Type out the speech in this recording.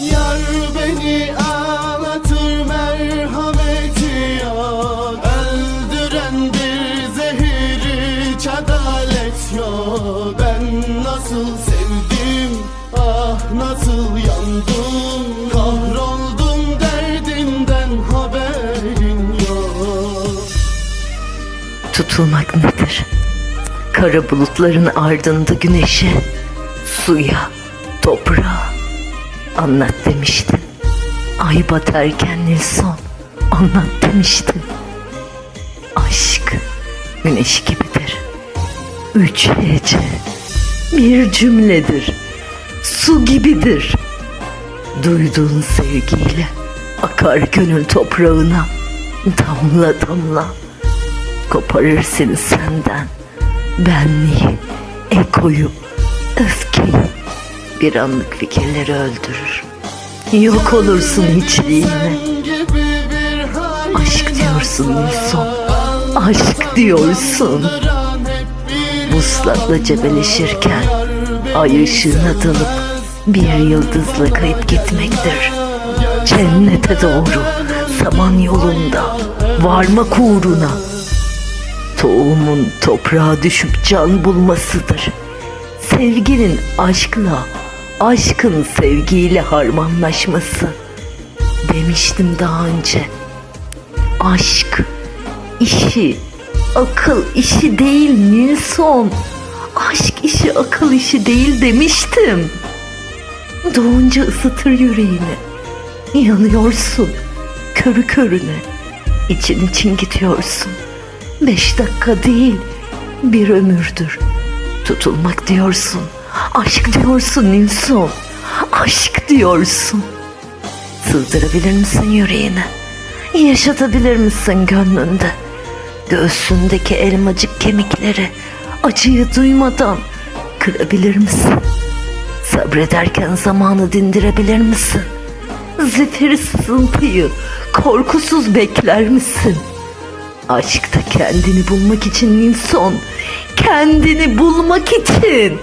Yar beni ağlatır merhameti yok. Öldüren bir zehir hiç yok. Ben nasıl sevdim ah nasıl yandım. Kahroldum derdimden haberin yok. Tutulmak nedir? Kara bulutların ardında güneşe, suya, toprağa anlat demiştin. Ay batarken Nilson anlat demiştin. Aşk güneş gibidir. Üç hece bir cümledir. Su gibidir. Duyduğun sevgiyle akar gönül toprağına damla damla koparır senden benliği, egoyu, öfkeyi bir anlık fikirleri öldürür. Yok olursun hiçliğine. Aşk diyorsun var. Nilson. Aşk diyorsun. Vuslatla cebeleşirken ay ışığına dalıp bir yıldızla kayıp gitmektir. Cennete doğru saman yolunda varmak uğruna tohumun toprağa düşüp can bulmasıdır. Sevginin aşkla, aşkın sevgiyle harmanlaşması. Demiştim daha önce. Aşk işi, akıl işi değil Nilson. Aşk işi, akıl işi değil demiştim. Doğunca ısıtır yüreğini. Yanıyorsun körü körüne. İçin için gidiyorsun. Beş dakika değil bir ömürdür. Tutulmak diyorsun. Aşk diyorsun Nilson. Aşk diyorsun. Sığdırabilir misin yüreğine? Yaşatabilir misin gönlünde? Göğsündeki elmacık kemikleri acıyı duymadan kırabilir misin? Sabrederken zamanı dindirebilir misin? Zifiri sızıntıyı korkusuz bekler misin? Aşkta kendini bulmak için Nilson, kendini bulmak için.